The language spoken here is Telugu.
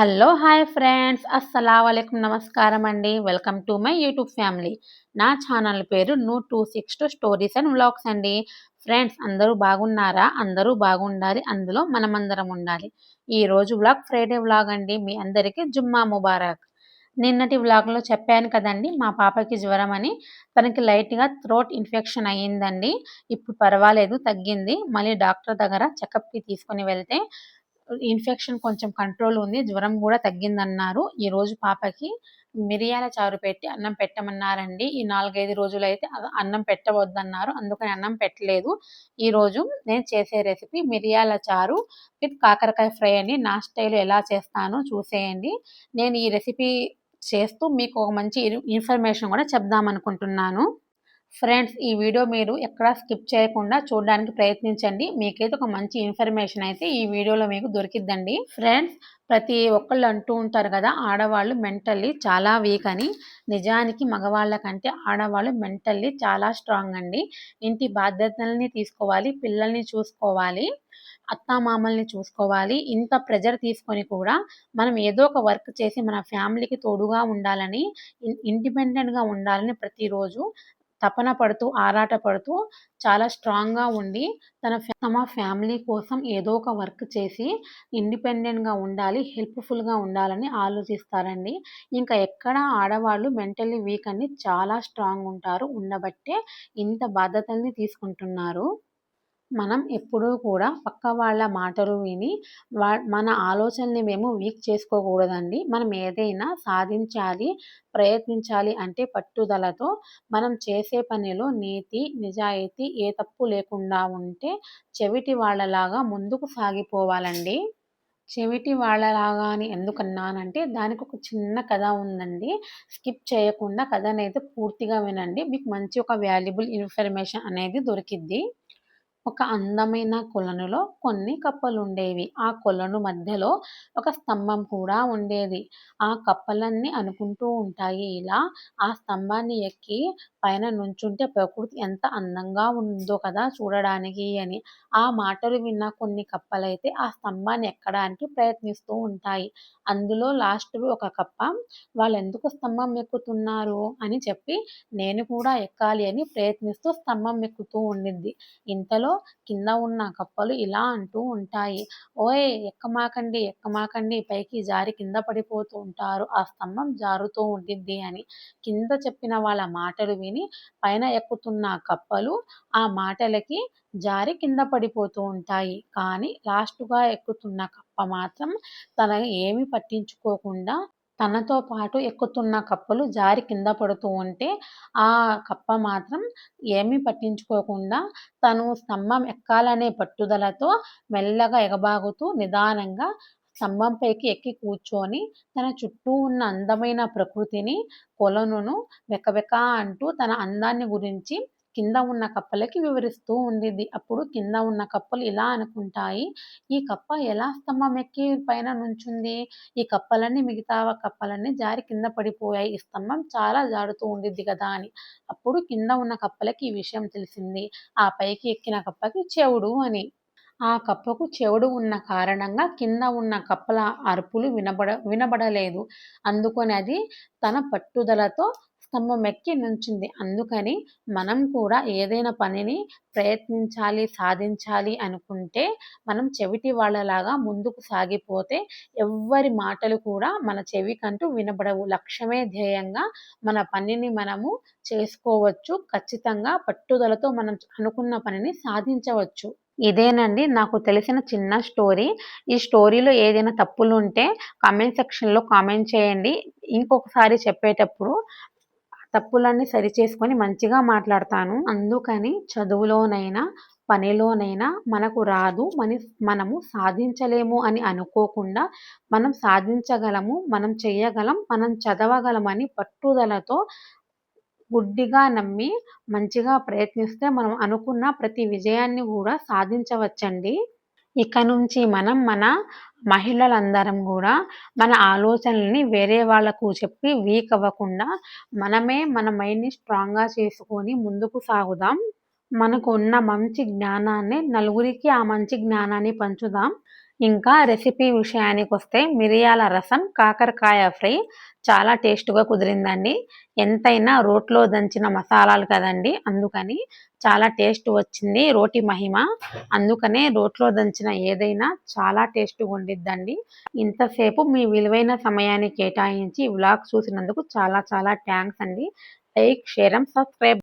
Hello hi friends. అస్సలం అయికం నమస్కారం అండి welcome to my YouTube family. నా ఛానల్ పేరు నూ two six two stories and vlogs అండి. ఫ్రెండ్స్ అందరూ బాగున్నారా? అందరూ బాగుండాలి. అందులో మనమందరం ఉండాలి. ఈ రోజు వ్లాగ్ ఫ్రైడే వ్లాగ్ అండి. మీ అందరికీ జుమ్మా ముబారక్. నిన్నటి వ్లాగ్లో చెప్పాను కదండి మా పాపకి జ్వరం అని. తనకి లైట్గా థ్రోట్ ఇన్ఫెక్షన్ అయ్యిందండి. ఇప్పుడు పర్వాలేదు తగ్గింది. మళ్ళీ డాక్టర్ దగ్గర చెకప్కి తీసుకొని వెళ్తే ఇన్ఫెక్షన్ కొంచెం కంట్రోల్ ఉంది జ్వరం కూడా తగ్గిందన్నారు. ఈ రోజు పాపకి మిరియాల చారు పెట్టి అన్నం పెట్టమన్నారండి. ఈ నాలుగైదు రోజులు అయితే అన్నం పెట్టవద్దన్నారు. అందుకని అన్నం పెట్టలేదు. ఈరోజు నేను చేసే రెసిపీ మిరియాల చారు విత్ కాకరకాయ ఫ్రై అని నా స్టైల్ ఎలా చేస్తానో చూసేయండి. నేను ఈ రెసిపీ చేస్తూ మీకు ఒక మంచి ఇన్ఫర్మేషన్ కూడా చెప్దామనుకుంటున్నాను. ఫ్రెండ్స్ ఈ వీడియో మీరు ఎక్కడా స్కిప్ చేయకుండా చూడడానికి ప్రయత్నించండి. మీకైతే ఒక మంచి ఇన్ఫర్మేషన్ అయితే ఈ వీడియోలో మీకు దొరికిద్దండి. ఫ్రెండ్స్ ప్రతి ఒక్కళ్ళు అంటూ ఉంటారు కదా ఆడవాళ్ళు మెంటల్లీ చాలా వీక్ అని. నిజానికి మగవాళ్ళ కంటే ఆడవాళ్ళు మెంటల్లీ చాలా స్ట్రాంగ్ అండి. ఇంటి బాధ్యతల్ని తీసుకోవాలి పిల్లల్ని చూసుకోవాలి అత్తామామల్ని చూసుకోవాలి. ఇంత ప్రెజర్ తీసుకొని కూడా మనం ఏదో ఒక వర్క్ చేసి మన ఫ్యామిలీకి తోడుగా ఉండాలని ఇండిపెండెంట్గా ఉండాలని ప్రతిరోజు తపన పడుతూ ఆరాట పడుతూ చాలా స్ట్రాంగ్గా ఉండి తన తమ ఫ్యామిలీ కోసం ఏదో ఒక వర్క్ చేసి ఇండిపెండెంట్గా ఉండాలి హెల్ప్ఫుల్గా ఉండాలని ఆలోచిస్తారండి. ఇంకా ఎక్కడ ఆడవాళ్ళు మెంటల్లీ వీక్ అని చాలా స్ట్రాంగ్ ఉంటారు ఉండబట్టే ఇంత బాధ్యతల్ని తీసుకుంటున్నారు. మనం ఎప్పుడూ కూడా పక్క వాళ్ళ మాటలు విని వా మన ఆలోచనని మేము వీక్ చేసుకోకూడదండి. మనం ఏదైనా సాధించాలి ప్రయత్నించాలి అంటే పట్టుదలతో మనం చేసే పనిలో నీతి నిజాయితీ ఏ తప్పు లేకుండా ఉంటే చెవిటి వాళ్ళలాగా ముందుకు సాగిపోవాలండి. చెవిటి వాళ్ళలాగా అని ఎందుకన్నానంటే దానికి ఒక చిన్న కథ ఉందండి. స్కిప్ చేయకుండా కథనైతే పూర్తిగా వినండి. మీకు మంచి ఒక వాల్యుబుల్ ఇన్ఫర్మేషన్ అనేది దొరికిద్ది. ఒక అందమైన కొలనులో కొన్ని కప్పలు ఉండేవి ఆ కొలను మధ్యలో ఒక స్తంభం కూడా ఉండేది. ఆ కప్పలన్నీ అనుకుంటూ ఉంటాయి. ఇలా ఆ స్తంభాన్ని ఎక్కి పైన నుంచుంటే ప్రకృతి ఎంత అందంగా ఉందో కదా చూడడానికి అని ఆ మాటలు విన్న కొన్ని కప్పలైతే ఆ స్తంభాన్ని ఎక్కడానికి ప్రయత్నిస్తూ ఉంటాయి. అందులో లాస్ట్ ఒక కప్ప వాళ్ళు ఎందుకు స్తంభం ఎక్కుతున్నారు? అని చెప్పి నేను కూడా ఎక్కాలి అని ప్రయత్నిస్తూ స్తంభం ఎక్కుతూ ఉండిద్ది. ఇంతలో కింద ఉన్న కప్పలు ఇలా అంటూ ఉంటాయి. ఓయ్ ఎక్కమాకండి ఎక్కమాకండి పైకి జారి కింద పడిపోతూ ఉంటారు. ఆ స్తంభం జారుతూ ఉండిద్ది అని కింద చెప్పిన వాళ్ళ మాటలు విని పైన ఎక్కుతున్న కప్పలు ఆ మాటలకి జారి కింద పడిపోతూ ఉంటాయి. కానీ లాస్ట్గా ఎక్కుతున్న కప్ప మాత్రం తన ఏమి పట్టించుకోకుండా తనతో పాటు ఎక్కుతున్న కప్పలు జారి కింద పడుతూ ఉంటే ఆ కప్ప మాత్రం ఏమీ పట్టించుకోకుండా తను స్తంభం ఎక్కాలనే పట్టుదలతో మెల్లగా ఎగబాగుతూ నిదానంగా స్తంభం పైకి ఎక్కి కూర్చొని తన చుట్టూ ఉన్న అందమైన ప్రకృతిని కొలనును వెకవెక అంటూ తన అందాన్ని గురించి కింద ఉన్న కప్పలకి వివరిస్తూ ఉండిద్ది. అప్పుడు కింద ఉన్న కప్పలు ఇలా అనుకుంటాయి. ఈ కప్ప ఎలా స్తంభం ఎక్కి పైన నుంచుంది? ఈ కప్పలన్నీ మిగతా కప్పలన్నీ జారి కింద పడిపోయాయి. ఈ స్తంభం చాలా జారుతూ ఉండిద్ది కదా అని. అప్పుడు కింద ఉన్న కప్పలకి ఈ విషయం తెలిసింది. ఆ పైకి ఎక్కిన కప్పకి చెవుడు అని. ఆ కప్పకు చెవుడు ఉన్న కారణంగా కింద ఉన్న కప్పల అరుపులు వినబడ వినబడలేదు. అందుకొని అది తన పట్టుదలతో స్తంభం ఎక్కి నుంచింది. అందుకని మనం కూడా ఏదైనా పనిని ప్రయత్నించాలి సాధించాలి అనుకుంటే మనం చెవిటి వాళ్ళలాగా ముందుకు సాగిపోతే ఎవ్వరి మాటలు కూడా మన చెవికంటూ వినబడవు. లక్ష్యమే ధ్యేయంగా మన పనిని మనము చేసుకోవచ్చు. ఖచ్చితంగా పట్టుదలతో మనం అనుకున్న పనిని సాధించవచ్చు. ఇదేనండి నాకు తెలిసిన చిన్న స్టోరీ. ఈ స్టోరీలో ఏదైనా తప్పులు ఉంటే కామెంట్ సెక్షన్లో కామెంట్ చేయండి. ఇంకొకసారి చెప్పేటప్పుడు తప్పులన్నీ సరిచేసుకొని మంచిగా మాట్లాడతాను. అందుకని చదువులోనైనా పనిలోనైనా మనకు రాదు మని మనము సాధించలేము అని అనుకోకుండా మనం సాధించగలము మనం చేయగలం మనం చదవగలమని పట్టుదలతో గుడ్డిగా నమ్మి మంచిగా ప్రయత్నిస్తే మనం అనుకున్న ప్రతి విజయాన్ని కూడా సాధించవచ్చండి. ఇక నుంచి మనం మన మహిళలందరం కూడా మన ఆలోచనల్ని వేరే వాళ్ళకు చెప్పి వీక్ అవ్వకుండా మనమే మన మైండ్ని స్ట్రాంగ్గా చేసుకొని ముందుకు సాగుదాం. మనకు ఉన్న మంచి జ్ఞానాన్ని నలుగురికి ఆ మంచి జ్ఞానాన్ని పంచుదాం. ఇంకా రెసిపీ విషయానికి వస్తే మిరియాల రసం కాకరకాయ ఫ్రై చాలా టేస్ట్గా కుదిరిందండి. ఎంతైనా రోట్లో దంచిన మసాలాలు కదండి. అందుకని చాలా టేస్ట్ వచ్చింది రోటి మహిమ. అందుకనే రోట్లో దంచిన ఏదైనా చాలా టేస్ట్గా ఉండిద్దండి. ఇంతసేపు మీ విలువైన సమయాన్ని కేటాయించి వ్లాగ్ చూసినందుకు చాలా చాలా థ్యాంక్స్ అండి. Like share and subscribe.